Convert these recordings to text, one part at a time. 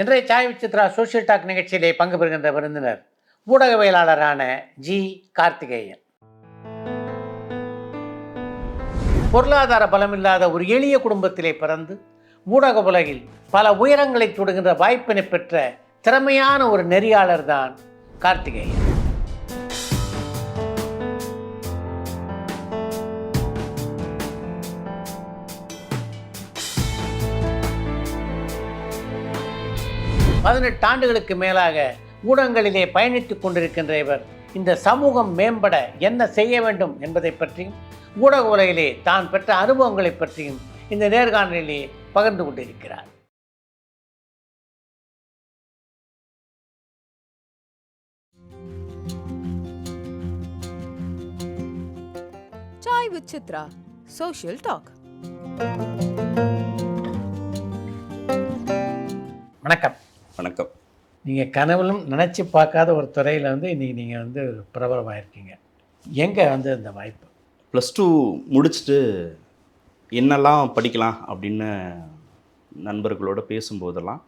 இன்றைய Sai Vichitra social talk நிகழ்ச்சியிலே பங்கு பெறுகின்ற விருந்தினர் ஊடகவியலாளரான ஜி கார்த்திகேயன். பொருளாதார பலமில்லாத ஒரு எளிய குடும்பத்திலே பிறந்து ஊடக உலகில் பல உயரங்களை தொடுகின்ற வாய்ப்பினை பெற்ற திறமையான ஒரு நெறியாளர் தான் கார்த்திகேயன். பதினெட்டு ஆண்டுகளுக்கு மேலாக ஊடகங்களிலே பயணித்துக் கொண்டிருக்கின்ற இவர் இந்த சமூகம் மேம்பட என்ன செய்ய வேண்டும் என்பதை பற்றியும் ஊடக உலகிலே தான் பெற்ற அனுபவங்களை பற்றியும் இந்த நேர்காணலிலே பகிர்ந்து கொண்டிருக்கிறார் Chai with Chitra, Social Talk. வணக்கம் வணக்கம். நீங்கள் கனவுலும் நினச்சி பார்க்காத ஒரு துறையில் வந்து இன்றைக்கி நீங்கள் வந்து பிரபலமாயிருக்கீங்க. எங்கே வந்து இந்த வாய்ப்பு? ப்ளஸ் டூ முடிச்சுட்டு என்னெல்லாம் படிக்கலாம் அப்படின்னு நண்பர்களோட பேசும்போதெல்லாம்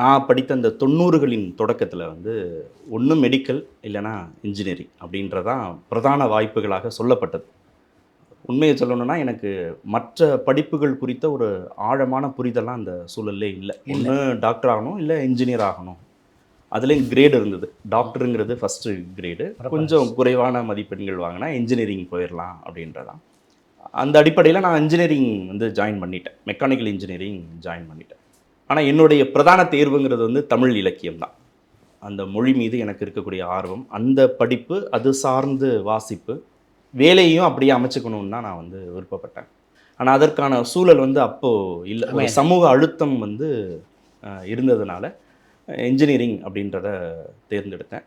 நான் படித்த அந்த தொண்ணூறுகளின் தொடக்கத்தில் வந்து ஒன்று மெடிக்கல் இல்லைன்னா இன்ஜினியரிங் அப்படின்றதான் பிரதான வாய்ப்புகளாக சொல்லப்பட்டது. உண்மையை சொல்லணும்னா எனக்கு மற்ற படிப்புகள் குறித்த ஒரு ஆழமான புரிதலாம் அந்த சூழல்லே இல்லை. ஒன்று டாக்டர் ஆகணும் இல்லை இன்ஜினியர் ஆகணும். அதுலேயும் கிரேடு இருந்தது. டாக்டருங்கிறது ஃபஸ்ட்டு கிரேடு கொஞ்சம் குறைவான மதிப்பெண்கள் வாங்கினா இன்ஜினியரிங் போயிடலாம் அப்படின்றதான். அந்த அடிப்படையில் நான் இன்ஜினியரிங் வந்து ஜாயின் பண்ணிட்டேன். மெக்கானிக்கல் இன்ஜினியரிங் ஜாயின் பண்ணிட்டேன். ஆனால் என்னுடைய பிரதான தேர்வுங்கிறது வந்து தமிழ் இலக்கியம் தான் அந்த மொழி மீது எனக்கு இருக்கக்கூடிய ஆர்வம் அந்த படிப்பு அது சார்ந்து வாசிப்பு வேலையும் அப்படியே அமைச்சுக்கணும்னு தான் நான் வந்து விருப்பப்பட்டேன். ஆனால் அதற்கான சூழல் வந்து அப்போது இல்லை. சமூக அழுத்தம் வந்து இருந்ததுனால இன்ஜினியரிங் அப்படின்றத தேர்ந்தெடுத்தேன்.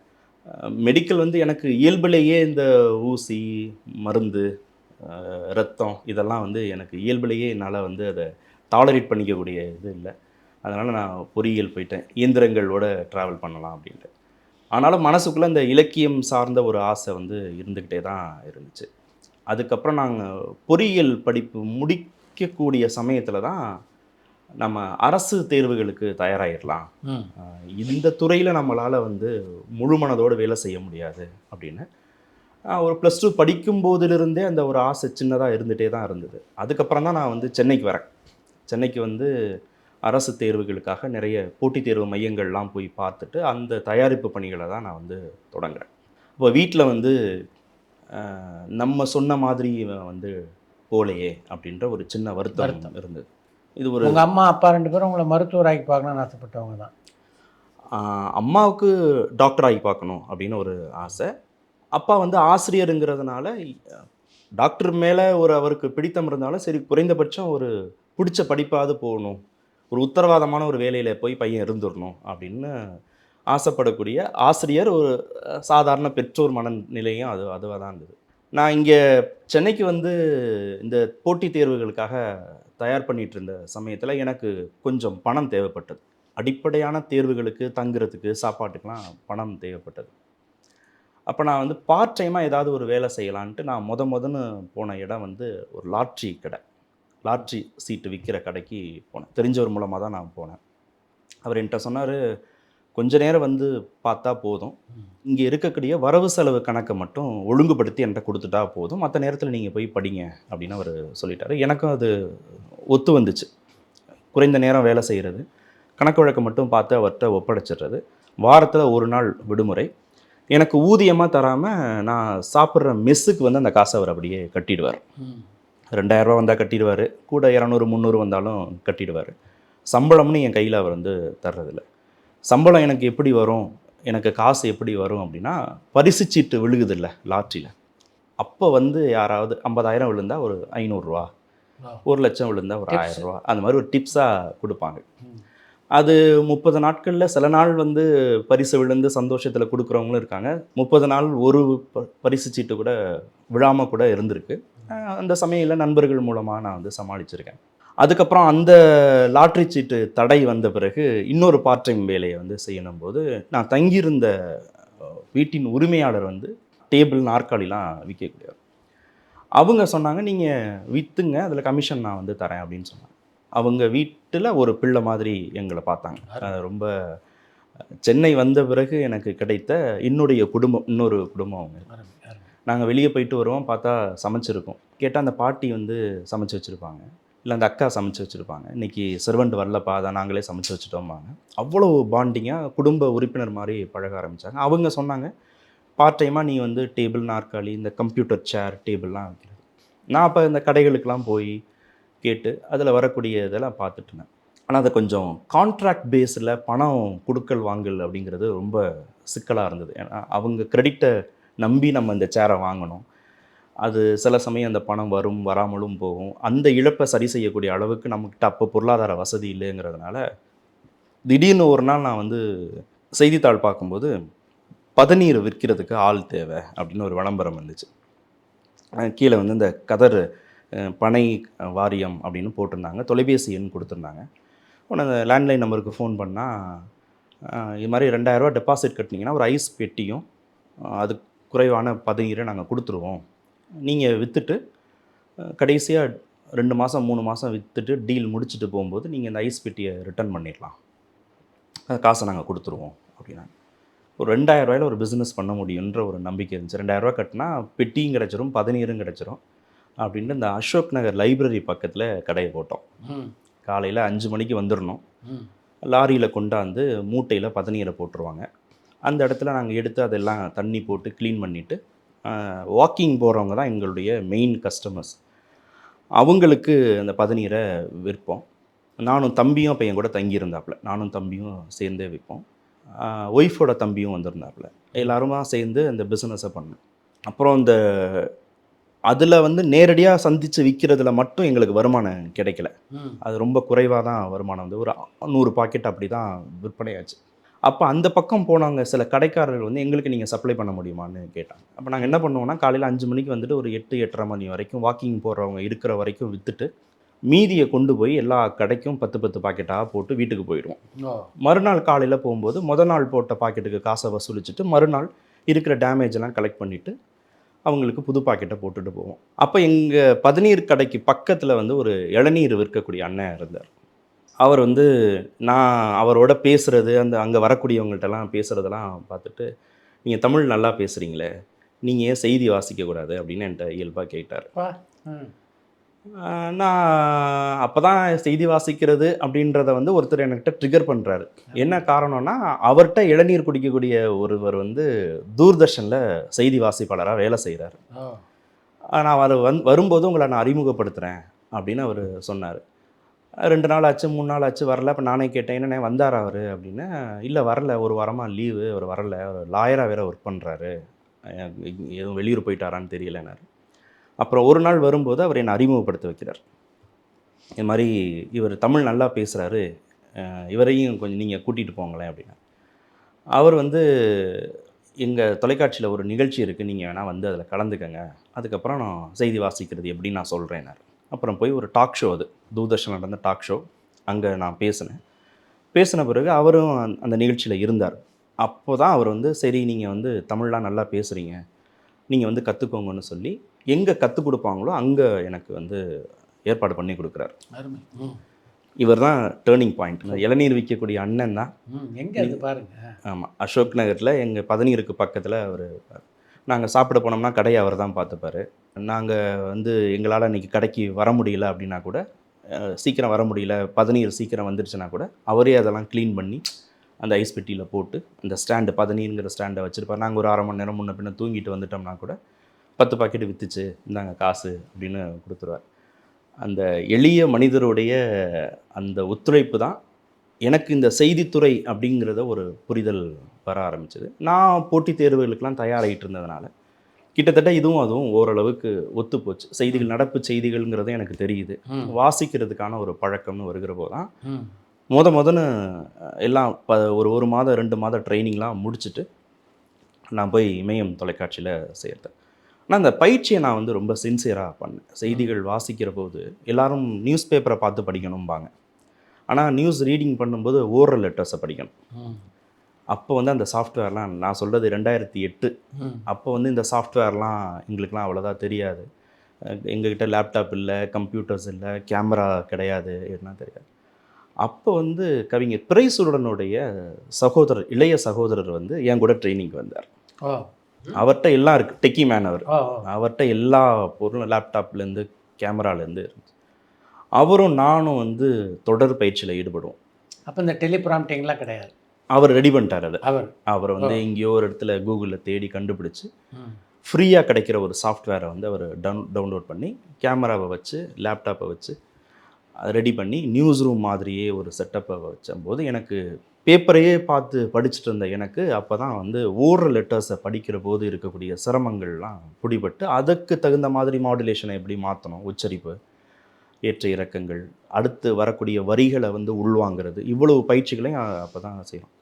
மெடிக்கல் வந்து எனக்கு இயல்பிலேயே இந்த ஊசி மருந்து ரத்தம் இதெல்லாம் வந்து எனக்கு இயல்பிலேயே என்னால் வந்து அதை டாலரேட் பண்ணிக்கக்கூடிய இது இல்லை. அதனால் நான் பொறியியல் போயிட்டேன். இயந்திரங்களோட ட்ராவல் பண்ணலாம் அப்படின்ட்டு. ஆனாலும் மனசுக்குள்ளே இந்த இலக்கியம் சார்ந்த ஒரு ஆசை வந்து இருந்துக்கிட்டே தான் இருந்துச்சு. அதுக்கப்புறம் நாங்கள் பொறியியல் படிப்பு முடிக்கக்கூடிய சமயத்தில் தான் நம்ம அரசு தேர்வுகளுக்கு தயாராகிடலாம் இந்த துறையில் நம்மளால் வந்து முழு மனதோடு வேலை செய்ய முடியாது அப்படின்னு. ஒரு ப்ளஸ் டூ படிக்கும் போதிலிருந்தே அந்த ஒரு ஆசை சின்னதாக இருந்துகிட்டே தான் இருந்தது. அதுக்கப்புறம் தான் நான் வந்து சென்னைக்கு வரேன். சென்னைக்கு வந்து அரசு தேர்வுகளுக்காக நிறைய போட்டித் தேர்வு மையங்கள்லாம் போய் பார்த்துட்டு அந்த தயாரிப்பு பணிகளை தான் நான் வந்து தொடங்குறேன். இப்போ வீட்டில் வந்து நம்ம சொன்ன மாதிரி வந்து போலையே அப்படின்ற ஒரு சின்ன வருத்தம். இருந்தது. இது ஒரு உங்கள் அம்மா அப்பா ரெண்டு பேரும் உங்களை மருத்துவராக்கி பார்க்கணும்னு ஆசைப்பட்டவங்க தான். அம்மாவுக்கு டாக்டர் ஆகி பார்க்கணும் அப்படின்னு ஒரு ஆசை. அப்பா வந்து ஆசிரியருங்கிறதுனால டாக்டர் மேலே ஒரு அவருக்கு பிடித்தம் இருந்தாலும் சரி குறைந்தபட்சம் ஒரு பிடிச்ச படிப்பாவது போகணும். ஒரு உத்தரவாதமான ஒரு வேலையில் போய் பையன் இருந்துடணும் அப்படின்னு ஆசைப்படக்கூடிய ஆசிரியர் ஒரு சாதாரண பெற்றோர் மனநிலையும் அது அதுவாக தான் இருந்தது. நான் இங்கே சென்னைக்கு வந்து இந்த போட்டித் தேர்வுகளுக்காக தயார் பண்ணிகிட்டு இருந்த சமயத்தில் எனக்கு கொஞ்சம் பணம் தேவைப்பட்டது. அடிப்படையான தேர்வுகளுக்கு தங்குறதுக்கு சாப்பாட்டுக்கெலாம் பணம் தேவைப்பட்டது. அப்போ நான் வந்து பார்ட் டைமாக ஏதாவது ஒரு வேலை செய்யலான்ட்டு நான் முத முதன்னு போன இடம் வந்து ஒரு லாட்ரி கடை. லாட்ரி சீட்டு விற்கிற கடைக்கு போனேன். தெரிஞ்சவர் மூலமாக தான் நான் போனேன். அவர் என்கிட்ட சொன்னார் கொஞ்ச நேரம் வந்து பார்த்தா போதும். இங்கே இருக்கக்கூடிய வரவு செலவு கணக்கை மட்டும் ஒழுங்குபடுத்தி என்கிட்ட கொடுத்துட்டா போதும். மற்ற நேரத்தில் நீங்கள் போய் படிங்க அப்படின்னு அவர் சொல்லிட்டாரு. எனக்கும் அது ஒத்து வந்துச்சு. குறைந்த நேரம் வேலை செய்கிறது கணக்கு வழக்கம் மட்டும் பார்த்து அவர்கிட்ட ஒப்படைச்சிடுறது வாரத்தில் ஒரு நாள் விடுமுறை. எனக்கு ஊதியமாக தராமல் நான் சாப்பிட்ற மெஸ்ஸுக்கு வந்து அந்த காசை அவர் அப்படியே கட்டிடுவார். ரெண்டாயிரரூவா வந்தால் கட்டிடுவார். கூட இரநூறு முந்நூறு வந்தாலும் கட்டிடுவார். சம்பளம்னு என் கையில் அவர் வந்து தர்றதில்ல. சம்பளம் எனக்கு எப்படி வரும்? எனக்கு காசு எப்படி வரும் அப்படின்னா பரிசு சீட்டு விழுகுதில்ல லாட்ரியில். அப்போ வந்து யாராவது ஐம்பதாயிரம் விழுந்தா ஒரு ஐநூறுரூவா. ஒரு லட்சம் விழுந்தா ஒரு. ஆயிரம் ரூபா அந்த மாதிரி ஒரு டிப்ஸாக கொடுப்பாங்க. அது முப்பது நாட்களில் சில நாள் வந்து பரிசு விழுந்து சந்தோஷத்தில் கொடுக்குறவங்களும் இருக்காங்க. முப்பது நாள் ஒரு ப- பரிசு சீட்டு கூட விழாமல் கூட இருந்திருக்கு. அந்த சமையலில் நண்பர்கள் மூலமாக நான் வந்து சமாளிச்சிருக்கேன். அதுக்கப்புறம் அந்த லாட்ரி சீட்டு தடை வந்த பிறகு இன்னொரு பார்ட் டைம் வேலையை வந்து செய்யணும் போது நான் தங்கியிருந்த வீட்டின் உரிமையாளர் வந்து டேபிள் நாற்காலிலாம் விற்கக்கூடியவர். அவங்க சொன்னாங்க நீங்கள் விற்றுங்க அதில் கமிஷன் நான் வந்து தரேன் அப்படின்னு சொன்னாங்க. அவங்க வீட்டில் ஒரு பிள்ளை மாதிரி எங்களை பார்த்தாங்க. ரொம்ப சென்னை வந்த பிறகு எனக்கு கிடைத்த என்னுடைய குடும்பம் இன்னொரு குடும்பம் அவங்க. நாங்கள் வெளியே போயிட்டு வருவோம் பார்த்தா சமைச்சிருக்கோம். கேட்டால் அந்த பாட்டி வந்து சமைச்சு வச்சுருப்பாங்க. இல்லை அந்த அக்கா சமைச்சு வச்சுருப்பாங்க. இன்றைக்கி சர்வெண்ட் வரலப்பா அதை நாங்களே சமைச்சு வச்சுட்டோம்பாங்க. அவ்வளோ பாண்டிங்காக குடும்ப உறுப்பினர் மாதிரி பழக ஆரம்பித்தாங்க அவங்க சொன்னாங்க பார்ட் டைமாக நீ வந்து டேபிள் நாற்காலி இந்த கம்ப்யூட்டர் சேர் டேபிள்லாம் வைக்கிறது. நான் அப்போ இந்த கடைகளுக்கெலாம் போய் கேட்டு அதில் வரக்கூடிய இதெல்லாம் பார்த்துட்டு இருந்தேன். ஆனால் அது கொஞ்சம் கான்ட்ராக்ட் பேஸில் பணம் கொடுக்கல் வாங்கல் அப்படிங்கிறது ரொம்ப சிக்கலாக இருந்தது. ஏன்னா அவங்க கிரெடிட்டை நம்பி நம்ம இந்த சேரை வாங்கணும். அது சில சமயம் அந்த பணம் வரும் வராமலும் போகும். அந்த இழப்பை சரி செய்யக்கூடிய அளவுக்கு நம்மக்கிட்ட அப்போ பொருளாதார வசதி இல்லைங்கிறதுனால திடீர்னு ஒரு நாள் நான் வந்து செய்தித்தாள் பார்க்கும்போது பதநீர் விற்கிறதுக்கு ஆள் தேவை அப்படின்னு ஒரு விளம்பரம் வந்துச்சு. கீழே வந்து இந்த கதர் பனை வாரியம் அப்படின்னு போட்டிருந்தாங்க. தொலைபேசி எண் கொடுத்துருந்தாங்க. உடனே அந்த லேண்ட்லைன் நம்பருக்கு ஃபோன் பண்ணால் இது மாதிரி ரெண்டாயிரரூவா டெபாசிட் கட்டினீங்கன்னா ஒரு ஐஸ் பெட்டியும் அதுக்கு அது குறைவான பதநீரை நாங்கள் கொடுத்துருவோம். நீங்கள் விற்றுட்டு கடைசியாக ரெண்டு மாதம் மூணு மாதம் விற்றுட்டு டீல் முடிச்சுட்டு போகும்போது நீங்கள் இந்த ஐஸ் பெட்டியை ரிட்டர்ன் பண்ணிடலாம். அந்த காசை நாங்கள் கொடுத்துருவோம் அப்படின்னாங்க ஒரு ரெண்டாயிரம் ரூபாயில ஒரு பிஸ்னஸ் பண்ண முடியுன்ற ஒரு நம்பிக்கை இருந்துச்சு. ரெண்டாயிரம் ரூபாய் கட்டினா பெட்டியும் கிடச்சிரும் பதநீரும் கிடச்சிரும் அப்படின்ட்டு இந்த அசோக் நகர் லைப்ரரி பக்கத்தில் கடையை போட்டோம். காலையில் அஞ்சு மணிக்கு வந்துடணும். லாரியில் கொண்டாந்து மூட்டையில் பதநீரை போட்டுருவாங்க. அந்த இடத்துல நாங்கள் எடுத்து அதெல்லாம் தண்ணி போட்டு க்ளீன் பண்ணிவிட்டு வாக்கிங் போகிறவங்க தான் எங்களுடைய மெயின் கஸ்டமர்ஸ் அவங்களுக்கு அந்த பதநீரை விற்போம். நானும் தம்பியும் என் கூட தங்கியிருந்தாப்புல. நானும் தம்பியும் சேர்ந்தே விற்போம். ஒய்ஃபோட தம்பியும் வந்திருந்தாப்புல. எல்லாருமா சேர்ந்து அந்த பிஸ்னஸை பண்ணோம். அப்புறம் இந்த அதில் வந்து நேரடியாக சந்தித்து விற்கிறதுல மட்டும் எங்களுக்கு வருமானம் கிடைக்கல. அது ரொம்ப குறைவாக தான் வருமானம் வந்து ஒரு நூறு பாக்கெட் அப்படி தான் விற்பனையாச்சு. அப்போ அந்த பக்கம் போனாங்க சில கடைக்காரர்கள் வந்து எங்களுக்கு நீங்கள் சப்ளை பண்ண முடியுமான்னு கேட்டாங்க. அப்போ நாங்கள் என்ன பண்ணுவோம்னா காலையில் அஞ்சு மணிக்கு வந்துட்டு ஒரு எட்டு எட்டரை மணி வரைக்கும் வாக்கிங் போகிறவங்க இருக்கிற வரைக்கும் விற்றுட்டு மீதியை கொண்டு போய் எல்லா கடைக்கும் பத்து பத்து பாக்கெட்டாக போட்டு வீட்டுக்கு போயிடுவோம். மறுநாள் காலையில் போகும்போது முத நாள் போட்ட பாக்கெட்டுக்கு காசை வசூலிச்சுட்டு மறுநாள் இருக்கிற டேமேஜ் எல்லாம் கலெக்ட் பண்ணிவிட்டு அவங்களுக்கு புது பாக்கெட்டை போட்டுட்டு போவோம். அப்போ எங்கள் பதநீர் கடைக்கு பக்கத்தில் வந்து ஒரு இளநீர் விற்கக்கூடிய அண்ணன் இருந்தார். அவர் வந்து நான் அவரோட பேசுகிறது அந்த அங்கே வரக்கூடியவங்கள்ட்டலாம் பேசுகிறதெல்லாம் பார்த்துட்டு நீங்கள் தமிழ் நல்லா பேசுகிறீங்களே நீங்கள் ஏன் செய்தி வாசிக்கக்கூடாது அப்படின்னு என்கிட்ட இயல்பாக கேட்டார். நான் அப்போ தான் செய்தி வாசிக்கிறது அப்படின்றத வந்து ஒருத்தர் என்கிட்ட ட்ரிகர் பண்ணுறாரு என்ன காரணம்னா அவர்கிட்ட இளநீர் குடிக்கக்கூடிய ஒருவர் வந்து தூர்தர்ஷனில் செய்தி வாசிப்பாளராக வேலை செய்கிறார் நான் அவர் வந் வரும்போது உங்களை நான் அறிமுகப்படுத்துகிறேன் அப்படின்னு அவர் சொன்னார். ரெண்டு நாள் ஆச்சு மூணு நாள் ஆச்சு வரல. அப்போ நானே கேட்டேன் என்னண்ணே வந்தார் அவர்? அப்படின்னா. இல்லை வரல. ஒரு வாரமாக லீவு அவர் வரல. அவர் லாயராக வேறு ஒர்க் பண்ணுறாரு எதுவும் வெளியூர் போயிட்டாரான்னு தெரியலனாரு அப்புறம் ஒரு நாள் வரும்போது அவர் என்னை அறிமுகப்படுத்த வைக்கிறார். இது மாதிரி இவர் தமிழ் நல்லா பேசுகிறாரு இவரையும் கொஞ்சம் நீங்கள் கூட்டிகிட்டு போங்களேன் அப்படின்னா. அவர் வந்து எங்கள் தொலைக்காட்சியில் ஒரு நிகழ்ச்சி இருக்குது நீங்கள் வேணால் வந்து அதில் கலந்துக்கங்க. அதுக்கப்புறம் நான் செய்தி வாசிக்கிறது எப்படின்னு நான் சொல்கிறேன்னாரு அப்புறம் போய் ஒரு டாக் ஷோ அது தூர்தர்ஷன் நடந்த டாக் ஷோ அங்கே நான் பேசினேன். பேசின பிறகு அவரும் அந்த- நிகழ்ச்சியில் இருந்தார். அப்போ தான் அவர் வந்து சரி நீங்கள் வந்து தமிழ்லாம் நல்லா பேசுகிறீங்க நீங்கள் வந்து கற்றுக்கோங்கன்னு சொல்லி எங்கே கற்றுக் கொடுப்பாங்களோ அங்கே எனக்கு வந்து ஏற்பாடு பண்ணி கொடுக்குறாரு. இவர் தான் டேர்னிங் பாயிண்ட் இளநீர் விற்கக்கூடிய அண்ணன் தான். எங்கே பாருங்க. ஆமாம் அசோக் நகரில் எங்கள் பதநீருக்கு பக்கத்தில் அவர் நாங்கள் சாப்பிட போனோம்னா கடையை அவர் தான் பார்த்துப்பார். நாங்கள் வந்து எங்களால் இன்றைக்கி கடைக்கு வர முடியல அப்படின்னா கூட சீக்கிரம் வர முடியல பதநீர் சீக்கிரம் வந்துருச்சுன்னா கூட அவரே அதெல்லாம் க்ளீன் பண்ணி அந்த ஐஸ் பெட்டியில் போட்டு அந்த ஸ்டாண்டு பதநீருங்கிற ஸ்டாண்டை வச்சுருப்பார். நாங்கள் ஒரு அரை மணி நேரம் முன்ன பின்ன தூங்கிட்டு வந்துட்டோம்னா கூட பத்து பாக்கெட்டு விற்றுச்சு இந்தாங்க காசு அப்படின்னு கொடுத்துருவார். அந்த எளிய மனிதருடைய அந்த ஒத்துழைப்பு தான் எனக்கு இந்த செய்தித்துறை அப்படிங்கிறத ஒரு புரிதல் வர ஆரம்பிச்சது. நான் போட்டித் தேர்வுகளுக்கெல்லாம் தயாராகிட்டு இருந்ததுனால கிட்டத்தட்ட இதுவும் அதுவும் ஓரளவுக்கு ஒத்து போச்சு செய்திகள் நடப்பு செய்திகள்ங்கிறது எனக்கு தெரியுது. வாசிக்கிறதுக்கான ஒரு பழக்கம்னு வருகிற போது தான் ம். முத முதன்னு எல்லாம் ப ஒரு ஒரு மாதம் ரெண்டு மாதம் ட்ரைனிங்லாம் முடிச்சுட்டு நான் போய் இமயம் தொலைக்காட்சியில் சேர்த்தேன். ஆனால் அந்த பயிற்சியை நான் வந்து ரொம்ப சின்சியராக பண்ணேன். செய்திகள் வாசிக்கிற போது எல்லாரும் நியூஸ் பேப்பரை பார்த்து படிக்கணும்பாங்க. ஆனால் நியூஸ் ரீடிங் பண்ணும்போது ஓரல் லெட்டர்ஸை படிக்கணும். அப்போ வந்து அந்த சாஃப்ட்வேர்லாம் நான் சொல்கிறது ரெண்டாயிரத்தி எட்டு. அப்போ வந்து இந்த சாஃப்ட்வேர்லாம் எங்களுக்குலாம் அவ்வளோதா தெரியாது. எங்ககிட்ட லேப்டாப் இல்லை கம்ப்யூட்டர்ஸ் இல்லை கேமரா கிடையாது என்ன தெரியாது. அப்போ வந்து கவிஞர் பிரைசுடனுடைய சகோதரர் இளைய சகோதரர் வந்து என் கூட ட்ரைனிங் வந்தார். அவர்கிட்ட எல்லாம் இருக்குது டெக்கி மேன் அவர். அவர்கிட்ட எல்லா பொருளும் லேப்டாப்லேருந்து கேமராலேருந்து இருந்துச்சு. அவரும் நானும் வந்து தொடர் பயிற்சியில் ஈடுபடுவோம் அப்போ இந்த டெலிபிராம்டிங்லாம் கிடையாது அவர் ரெடி பண்ணிட்டார் அதை அவர் அவர் வந்து. எங்கேயோ ஒரு இடத்துல கூகுளில் தேடி கண்டுபிடிச்சு. ஃப்ரீயாக கிடைக்கிற ஒரு சாஃப்ட்வேரை வந்து அவர் டவுன் டவுன்லோட் பண்ணி கேமராவை வச்சு லேப்டாப்பை வச்சு அதை ரெடி பண்ணி நியூஸ் ரூம் மாதிரியே ஒரு செட்டப்பை வச்சம்போது எனக்கு பேப்பரையே பார்த்து படிச்சுட்டு இருந்த எனக்கு அப்போ தான் வந்து ஓடுற லெட்டர்ஸை படிக்கிற போது இருக்கக்கூடிய சிரமங்கள்லாம் பிடிபட்டு அதுக்கு தகுந்த மாதிரி மாடுலேஷனை எப்படி மாற்றணும் உச்சரிப்பு ஏற்ற இறக்கங்கள் அடுத்து வரக்கூடிய வரிகளை வந்து உள்வாங்கிறது இவ்வளவு பயிற்சிகளையும் அப்போ தான் செய்யணும்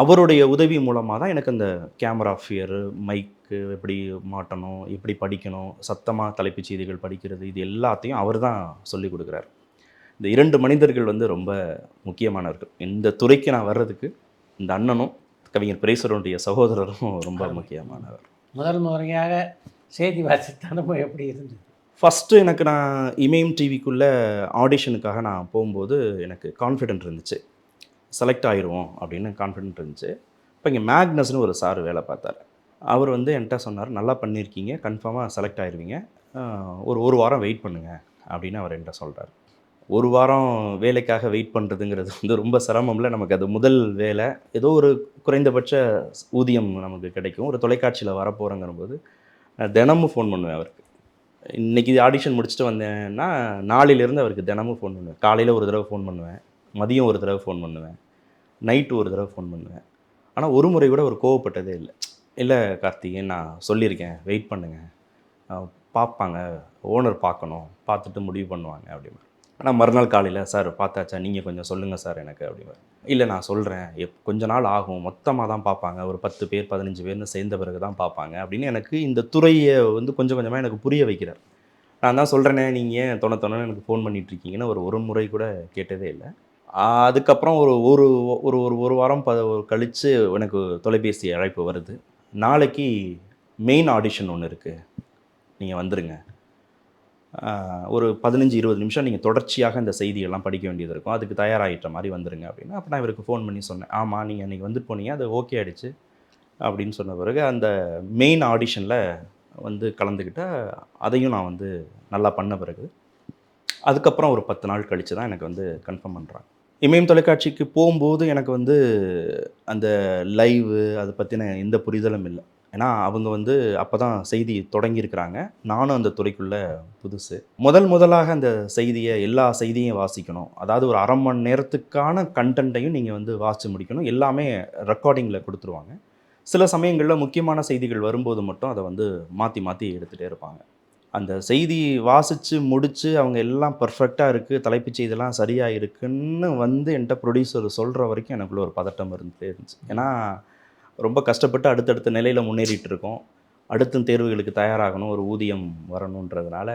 அவருடைய உதவி மூலமாக தான் எனக்கு அந்த கேமரா ஃபியரு மைக்கு எப்படி மாட்டணும் எப்படி படிக்கணும் சத்தமாக தலைப்புச் செய்திகள் படிக்கிறது இது எல்லாத்தையும் அவர் தான் சொல்லிக் கொடுக்குறாரு. இந்த இரண்டு மனிதர்கள் வந்து ரொம்ப முக்கியமானவர்கள். இந்த துறைக்கு நான் வர்றதுக்கு இந்த அண்ணனும் கவிஞர் பிரேசருடைய சகோதரரும் ரொம்ப முக்கியமானவர். முதல் முறையாக செய்தி வாசித்த அனுபவம் எப்படி இருந்தது? ஃபஸ்ட்டு எனக்கு நான் இமயம் டிவிக்குள்ளே ஆடிஷனுக்காக நான் போகும்போது எனக்கு கான்ஃபிடென்ட் இருந்துச்சு. செலக்ட் ஆயிடுவோம் அப்படின்னு கான்ஃபிடென்ட் இருந்துச்சு. இப்போ இங்கே மேக்னஸ்னு ஒரு சார் வேலை பார்த்தார். அவர் வந்து என்கிட்ட சொன்னார் நல்லா பண்ணியிருக்கீங்க கன்ஃபார்மாக செலக்ட் ஆயிடுவீங்க ஒரு ஒரு வாரம் வெயிட் பண்ணுங்க அப்படின்னு அவர் என்கிட்ட சொல்கிறார் ஒரு வாரம் வேலைக்காக வெயிட் பண்ணுறதுங்கிறது வந்து ரொம்ப சிரமம்ல. நமக்கு அது முதல் வேலை. ஏதோ ஒரு குறைந்தபட்ச ஊதியம் நமக்கு கிடைக்கும். ஒரு தொலைக்காட்சியில் வரப்போகிறங்கிற போது தினமும் ஃபோன் பண்ணுவேன் அவருக்கு. இன்றைக்கி ஆடிஷன் முடிச்சுட்டு வந்தேன்னா நாளையிலேருந்து அவருக்கு தினமும் ஃபோன் பண்ணுவேன். காலையில் ஒரு தடவை ஃபோன் பண்ணுவேன். மதியம் ஒரு தடவை ஃபோன் பண்ணுவேன். நைட்டு ஒரு தடவை ஃபோன் பண்ணுவேன். ஆனால் ஒரு முறை கூட அவர் கோவப்பட்டதே இல்லை. இல்லை கார்த்திகேயன் நான் சொல்லியிருக்கேன். வெயிட் பண்ணுங்கள் பார்ப்பாங்க. ஓனர் பார்க்கணும். பார்த்துட்டு முடிவு பண்ணுவாங்க அப்படிமா ஆனால் மறுநாள் காலையில் சார் பார்த்தாச்சா? நீங்கள் கொஞ்சம் சொல்லுங்கள் சார் எனக்கு அப்படிம்பாரு இல்லை நான் சொல்கிறேன் எப் கொஞ்ச நாள் ஆகும். மொத்தமாக தான் பார்ப்பாங்க. ஒரு பத்து பேர் பதினஞ்சு பேர்னு சேர்ந்த பிறகு தான் பார்ப்பாங்க அப்படின்னு எனக்கு இந்த துறையை வந்து கொஞ்சம் கொஞ்சமாக எனக்கு புரிய வைக்கிறார். நான் தான் சொல்கிறேனே நீங்கள் ஏன் தொண தொணன்னு எனக்கு ஃபோன் பண்ணிகிட்ருக்கீங்கன்னு ஒரு ஒரு முறை கூட கேட்டதே இல்லை. அதுக்கப்புறம் ஒரு ஒரு ஒரு ஒரு ஒரு வாரம் ப கழித்து எனக்கு தொலைபேசி அழைப்பு வருது. நாளைக்கு மெயின் ஆடிஷன் ஒன்று இருக்குது நீங்கள் வந்துடுங்க ஒரு பதினஞ்சு இருபது நிமிஷம் நீங்கள் தொடர்ச்சியாக இந்த செய்தியெல்லாம் படிக்க வேண்டியது இருக்கும். அதுக்கு தயாராகிட்ட மாதிரி வந்துருங்க அப்படின்னா அப்போ நான் இவருக்கு ஃபோன் பண்ணி சொன்னேன். ஆமாம் நீங்கள் அன்றைக்கி வந்துட்டு போனீங்க அது ஓகே ஆகிடுச்சு அப்படின்னு சொன்ன பிறகு அந்த மெயின் ஆடிஷனில் வந்து கலந்துக்கிட்ட அதையும் நான் வந்து நல்லா பண்ண பிறகு அதுக்கப்புறம் ஒரு பத்து நாள் கழித்து தான் எனக்கு வந்து கன்ஃபார்ம் பண்ணுறாங்க இமயம் தொலைக்காட்சிக்கு போகும்போது எனக்கு வந்து அந்த லைவு அதை பற்றின எந்த புரிதலும் இல்லை. ஏன்னா அவங்க வந்து அப்போ தான் செய்தி தொடங்கியிருக்கிறாங்க. நானும் அந்த துறைக்குள்ளே புதுசு. முதல் முதலாக அந்த செய்தியை எல்லா செய்தியும் வாசிக்கணும். அதாவது ஒரு அரை மணி நேரத்துக்கான கண்டென்ட்டையும் நீங்கள் வந்து வாசித்து முடிக்கணும். எல்லாமே ரெக்கார்டிங்கில் கொடுத்துருவாங்க. சில சமயங்களில் முக்கியமான செய்திகள் வரும்போது மட்டும் அதை வந்து மாற்றி மாற்றி எடுத்துகிட்டே இருப்பாங்க. அந்த செய்தி வாசித்து முடித்து அவங்க எல்லாம் பர்ஃபெக்டாக இருக்குது தலைப்புச் செய்தியெல்லாம் சரியாக இருக்குன்னு வந்து என்கிட்ட ப்ரொடியூசர் சொல்கிற வரைக்கும் எனக்குள்ளே ஒரு பதட்டம் இருந்துகிட்டே இருந்துச்சு. ஏன்னா ரொம்ப கஷ்டப்பட்டு அடுத்தடுத்த நிலையில் முன்னேறிட்டு இருக்கோம் அடுத்த தேர்வுகளுக்கு தயாராகணும் ஒரு ஊதியம் வரணுன்றதுனால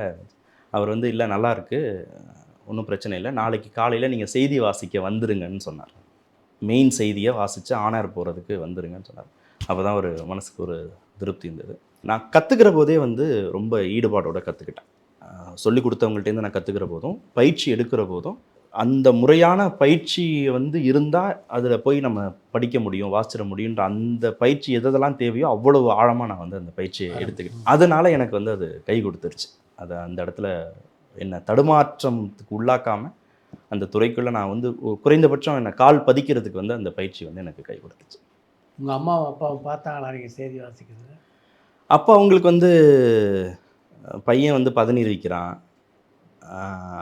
அவர் வந்து இல்லை நல்லா இருக்குது ஒன்றும் பிரச்சனை இல்லை. நாளைக்கு காலையில் நீங்கள் செய்தி வாசிக்க வந்துருங்கன்னு சொன்னார். மெயின் செய்தியை வாசித்து ஆனார் போகிறதுக்கு வந்துருங்கன்னு சொன்னார். அப்போ தான் ஒரு மனசுக்கு ஒரு திருப்தி இருந்தது. நான் கற்றுக்கிற போதே வந்து ரொம்ப ஈடுபாடோடு கற்றுக்கிட்டேன் சொல்லி கொடுத்தவங்கள்ட்டேருந்து நான் கற்றுக்கிற போதும் பயிற்சி எடுக்கிற போதும் அந்த முறையான பயிற்சி வந்து இருந்தால் அதில் போய் நம்ம படிக்க முடியும் வாசிட முடியுன்ற அந்த பயிற்சி எதெல்லாம் தேவையோ அவ்வளவு ஆழமாக நான் வந்து அந்த பயிற்சியை எடுத்துக்கிட்டேன். அதனால் எனக்கு வந்து அது கை கொடுத்துருச்சு. அது அந்த இடத்துல என்னை தடுமாற்றத்துக்கு உள்ளாக்காமல் அந்த துறைக்குள்ளே நான் வந்து குறைந்தபட்சம் என்னை கால் பதிக்கிறதுக்கு வந்து அந்த பயிற்சி வந்து எனக்கு கை கொடுத்துச்சு. உங்கள் அம்மாவும் அப்பாவும் பார்த்தாங்களா நீங்கள் செய்தி வாசிக்கிறது? அப்போ அவங்களுக்கு வந்து பையன் வந்து பதநீர் விற்கிறான்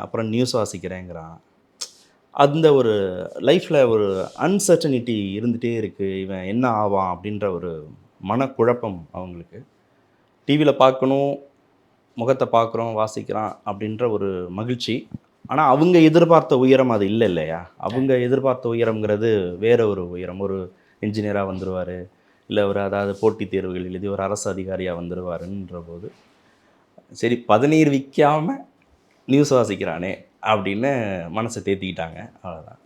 அப்புறம் நியூஸ் வாசிக்கிறேங்கிறான். அந்த ஒரு லைஃப்பில் ஒரு அன்சர்டனிட்டி இருந்துகிட்டே இருக்குது இவன் என்ன ஆவான் அப்படின்ற ஒரு மனக்குழப்பம் அவங்களுக்கு. டிவியில் பார்க்கணும் முகத்தை பார்க்குறோம் வாசிக்கிறான் அப்படின்ற ஒரு மகிழ்ச்சி. ஆனால் அவங்க எதிர்பார்த்த உயரம் அது இல்லை இல்லையா? அவங்க எதிர்பார்த்த உயரம்ங்கிறது வேற ஒரு உயரம். ஒரு இன்ஜினியராக வந்துடுவார் இல்லை ஒரு அதாவது போட்டித் தேர்வுகள் எழுதி ஒரு அரசு அதிகாரியாக வந்துடுவாருன்ற போது சரி பதநீர் விற்காம நியூஸ் வாசிக்கிறானே அப்படின்னு மனசை தேத்திக்கிட்டாங்க. அவ்வளோதான்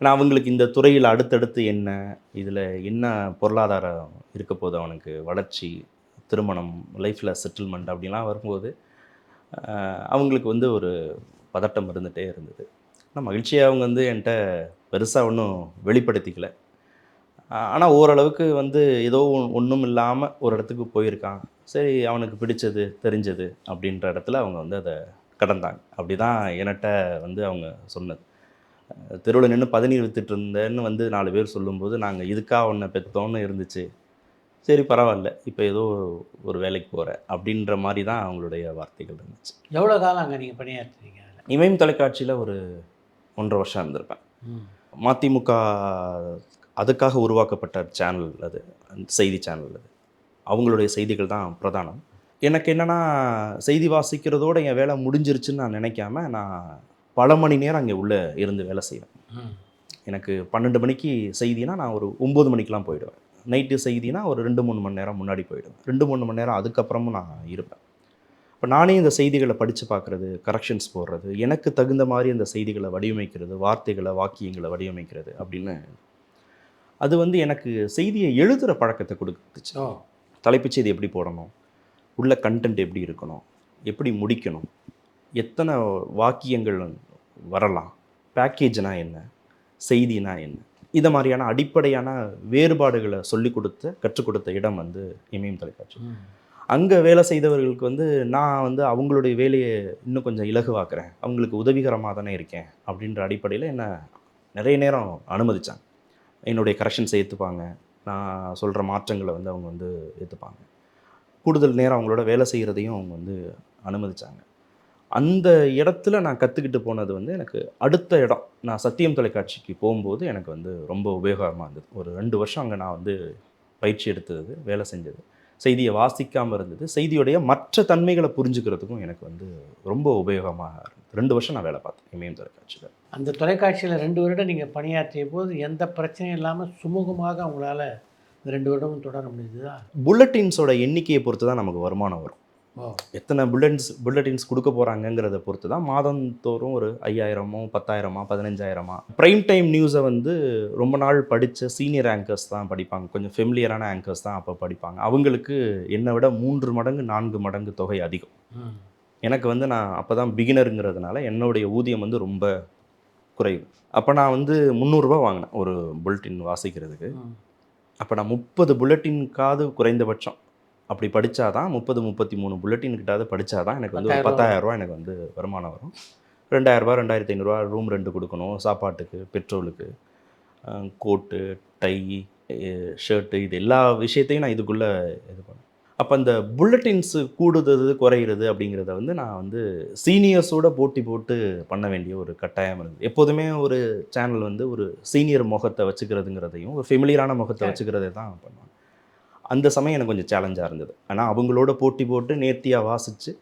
ஆனால் அவங்களுக்கு இந்த துறையில் அடுத்தடுத்து என்ன இதில் என்ன பொருளாதாரம் இருக்க போகுது? அவனுக்கு வளர்ச்சி திருமணம் லைஃப்பில் செட்டில்மெண்ட் அப்படிலாம் வரும்போது அவங்களுக்கு வந்து ஒரு பதட்டம் இருந்துகிட்டே இருந்தது. ஆனால் மகிழ்ச்சியாக அவங்க வந்து என்கிட்ட பெருசாக ஒன்றும் வெளிப்படுத்திக்கல. ஆனால் ஓரளவுக்கு வந்து ஏதோ ஒன்றும் இல்லாமல் ஒரு இடத்துக்கு போயிருக்கான். சரி அவனுக்கு பிடிச்சது தெரிஞ்சது அப்படின்ற இடத்துல அவங்க வந்து அதை கடந்தாங்க. அப்படி தான் என்கிட்ட வந்து அவங்க சொன்னது. தெருவில் நின்று பதநீர் வித்துட்டு இருந்தேன்னு வந்து நாலு பேர் சொல்லும்போது நாங்கள் இதுக்காக ஒன்றை பெற்றோன்னு இருந்துச்சு. சரி பரவாயில்ல. இப்போ ஏதோ ஒரு வேலைக்கு போகிற அப்படின்ற மாதிரி தான் அவங்களுடைய வார்த்தைகள் இருந்துச்சு. எவ்வளோ காலம் அங்கே நீங்கள் பணியாற்றுறீங்க இமயம் தொலைக்காட்சியில் ஒரு ஒன்றரை வருஷம் இருந்திருப்பேன். மதிமுக அதுக்காக உருவாக்கப்பட்ட சேனல் அது செய்தி சேனல் அது. அவங்களுடைய செய்திகள் தான் பிரதானம். எனக்கு என்னென்னா செய்தி வாசிக்கிறதோட என் வேலை முடிஞ்சிருச்சுன்னு நான் நினைக்காம நான் பல மணி நேரம் அங்கே உள்ளே இருந்து வேலை செய்வேன். எனக்கு பன்னெண்டு மணிக்கு செய்தினா நான் ஒரு ஒம்பது மணிக்கெலாம் போயிடுவேன். நைட்டு செய்தினா ஒரு ரெண்டு மூணு மணி நேரம் முன்னாடி போயிடுவேன். ரெண்டு மூணு மணி நேரம் அதுக்கப்புறமும் நான் இருப்பேன். இப்போ நானே இந்த செய்திகளை படித்து பார்க்குறது கரெக்ஷன்ஸ் போடுறது எனக்கு தகுந்த மாதிரி அந்த செய்திகளை வடிவமைக்கிறது வார்த்தைகளை வாக்கியங்களை வடிவமைக்கிறது அப்படின்னு அது வந்து எனக்கு செய்தியை எழுதுகிற பழக்கத்தை கொடுத்துச்சு. தலைப்புச் செய்தி எப்படி போடணும்? உள்ள கண்டென்ட் எப்படி இருக்கணும்? எப்படி முடிக்கணும்? எத்தனை வாக்கியங்கள் வரலாம்? பேக்கேஜ்னா என்ன? செய்தினா என்ன? இதை மாதிரியான அடிப்படையான வேறுபாடுகளை சொல்லிக் கொடுத்த கற்றுக் கொடுத்த இடம் வந்து இமயம் தொலைக்காட்சி. அங்கே வேலை செய்தவர்களுக்கு வந்து நான் வந்து அவங்களுடைய வேலையை இன்னும் கொஞ்சம் இலகுவாக்குறேன். அவங்களுக்கு உதவிகரமாக தானே இருக்கேன் அப்படின்ற அடிப்படையில் என்ன நிறைய நேரம் அனுமதிச்சாங்க. என்னுடைய கரெக்ஷன்ஸ் ஏற்றுப்பாங்க நான் சொல்கிற மாற்றங்களை வந்து அவங்க வந்து ஏற்றுப்பாங்க கூடுதல் நேரம் அவங்களோட வேலை செய்கிறதையும் அவங்க வந்து அனுமதித்தாங்க அந்த இடத்துல நான் கற்றுக்கிட்டு போனது வந்து எனக்கு அடுத்த இடம். நான் சத்தியம் தொலைக்காட்சிக்கு போகும்போது எனக்கு வந்து ரொம்ப உபயோகமாக இருந்தது. ஒரு ரெண்டு வருஷம் அங்கே நான் வந்து பயிற்சி எடுத்தது வேலை செஞ்சது. செய்தியை வாசிக்காமல் இருந்தது. செய்தியுடைய மற்ற தன்மைகளை புரிஞ்சுக்கிறதுக்கும் எனக்கு வந்து ரொம்ப உபயோகமாக இருந்தது. ரெண்டு வருஷம் நான் வேலை பார்த்தேன் இமயம் தொலைக்காட்சியில். அந்த தொலைக்காட்சியில் ரெண்டு வருடம் நீங்கள் பணியாற்றிய போது எந்த பிரச்சனையும் இல்லாமல் சுமூகமாக அவங்களால ரெண்டு வருடமும் தொடர முடியுதா புல்லட்டின்ஸோட எண்ணிக்கையை பொறுத்து தான் நமக்கு வருமானம் வரும். எத்தனை புல்லட்டின்ஸ் புல்லட்டின்ஸ் கொடுக்க போகிறாங்கங்கிறத பொறுத்து தான் மாதந்தோறும் ஒரு ஐயாயிரமோ பத்தாயிரமா பதினஞ்சாயிரமா. ப்ரைம் டைம் நியூஸை வந்து ரொம்ப நாள் படித்த சீனியர் ஆங்கர்ஸ் தான் படிப்பாங்க. கொஞ்சம் ஃபெமிலியரான ஆங்கர்ஸ் தான் அப்போ படிப்பாங்க. அவங்களுக்கு என்னை விட மூன்று மடங்கு நான்கு மடங்கு தொகை அதிகம். எனக்கு வந்து நான் அப்போ தான் பிகினருங்கிறதுனால என்னுடைய ஊதியம் வந்து ரொம்ப குறைவு. அப்போ நான் வந்து முந்நூறுரூவா வாங்கினேன் ஒரு புல்லட்டின் வாசிக்கிறதுக்கு. அப்போ நான் முப்பது புல்லட்டின்காவது குறைந்தபட்சம். அப்படி படித்தாதான் முப்பது முப்பத்தி மூணு புல்லட்டின் கிட்டாவது படித்தாதான் எனக்கு வந்து ஒரு ரூபாய் எனக்கு வந்து வருமானம் வரும். ரெண்டாயிரரூபா ரெண்டாயிரத்தி ஐநூறுரூவா ரூம் ரெண்ட் கொடுக்கணும் சாப்பாட்டுக்கு பெட்ரோலுக்கு கோட்டு டை ஷர்ட்டு இது எல்லா விஷயத்தையும் நான் இதுக்குள்ளே இது பண்ணேன் அப்போ அந்த புல்லட்டின்ஸு கூடுறது குறையிறது அப்படிங்கிறத வந்து நான் வந்து சீனியர்ஸோட போட்டி போட்டு பண்ண வேண்டிய ஒரு கட்டாயம் இருந்தது. எப்போதுமே ஒரு சேனல் வந்து ஒரு சீனியர் முகத்தை வச்சுக்கிறதுங்கிறதையும் ஒரு ஃபெமிலியரான முகத்தை. வச்சுக்கிறதை தான் பண்ணுவாங்க. அந்த சமயம் எனக்கு கொஞ்சம் சேலஞ்சாக இருந்தது. ஆனால் அவங்களோட போட்டி போட்டு நேர்த்தியாக வாசித்து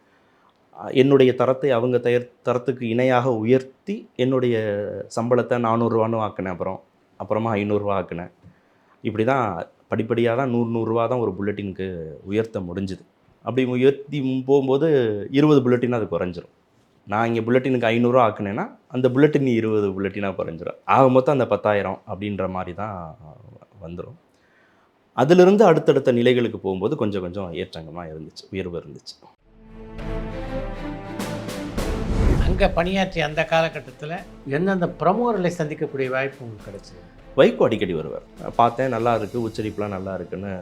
என்னுடைய தரத்தை அவங்க தயர் தரத்துக்கு இணையாக உயர்த்தி என்னுடைய சம்பளத்தை நானூறுரூவான்னு ஆக்கினேன் அப்புறம். அப்புறமா ஐநூறுரூவா ஆக்கினேன். இப்படி தான் படிப்படியாக தான் நூறு நூறுரூவா தான் ஒரு புல்லட்டினுக்கு உயர்த்த முடிஞ்சுது. அப்படி உயர்த்தி போகும்போது இருபது புல்லட்டின் அது குறைஞ்சிரும். நான் இங்கே புல்லட்டினுக்கு ஐநூறுரூவா ஆக்குனேன்னா அந்த புல்லட்டின் இருபது புல்லட்டினாக குறைஞ்சிரும். ஆக மொத்தம் அந்த பத்தாயிரம் அப்படின்ற மாதிரி தான் வந்துடும் அதிலிருந்து அடுத்தடுத்த நிலைகளுக்கு போகும்போது கொஞ்சம் கொஞ்சம் ஏற்றங்கமாக இருந்துச்சு உயர்வு இருந்துச்சு. அங்கே பணியாற்றிய அந்த காலகட்டத்தில் எந்தெந்த பிரமுகர்களை சந்திக்கக்கூடிய வாய்ப்பு உங்களுக்கு கிடைச்சிது? வைகோ அடிக்கடி வருவார். பார்த்தேன் நல்லா இருக்கு உச்சரிப்புலாம் நல்லா இருக்குன்னு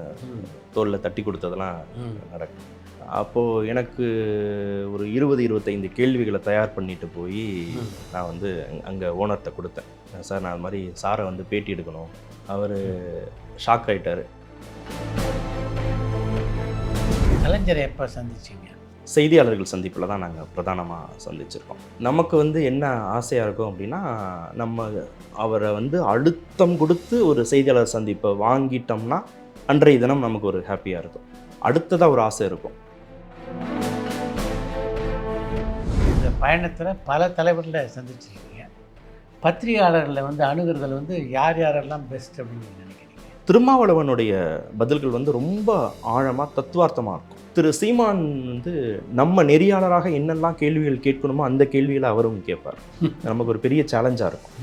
தோளில் தட்டி கொடுத்ததெல்லாம் நடக்கும் அப்போது எனக்கு ஒரு இருபது இருபத்தைந்து கேள்விகளை தயார் பண்ணிட்டு போய். நான் வந்து அங்கே ஓனர்கிட்ட கொடுத்தேன். சார் நான் அது மாதிரி சாரை வந்து பேட்டி எடுக்கணும். அவர் ஷாக் ஆயிட்டாரு. கலைஞரை எப்போ சந்திச்சீங்க? செய்தியாளர்கள் சந்திப்பில் தான் நாங்கள் பிரதானமாக சந்திச்சிருக்கோம். நமக்கு வந்து என்ன ஆசையாக இருக்கும் அப்படின்னா நம்ம அவரை வந்து அழுத்தம் கொடுத்து ஒரு செய்தியாளர் சந்திப்பை வாங்கிட்டோம்னா அன்றைய தினம் நமக்கு ஒரு ஹாப்பியாக இருக்கும். அடுத்ததாக ஒரு ஆசை இருக்கும். இந்த பயணத்தில் பல தலைவர்களை சந்திச்சிருக்கீங்க. பத்திரிகையாளர்களை வந்து அணுகிறதில் வந்து யார் யாரெல்லாம் பெஸ்ட் அப்படின்னு திருமாவளவனுடைய பதில்கள் வந்து ரொம்ப ஆழமாக தத்துவார்த்தமாக இருக்கும். திரு சீமான் வந்து நம்ம நெறியாளராக என்னெல்லாம் கேள்விகள் கேட்கணுமோ அந்த கேள்விகளை அவரும் கேட்பார். நமக்கு ஒரு பெரிய சேலஞ்சாக இருக்கும்.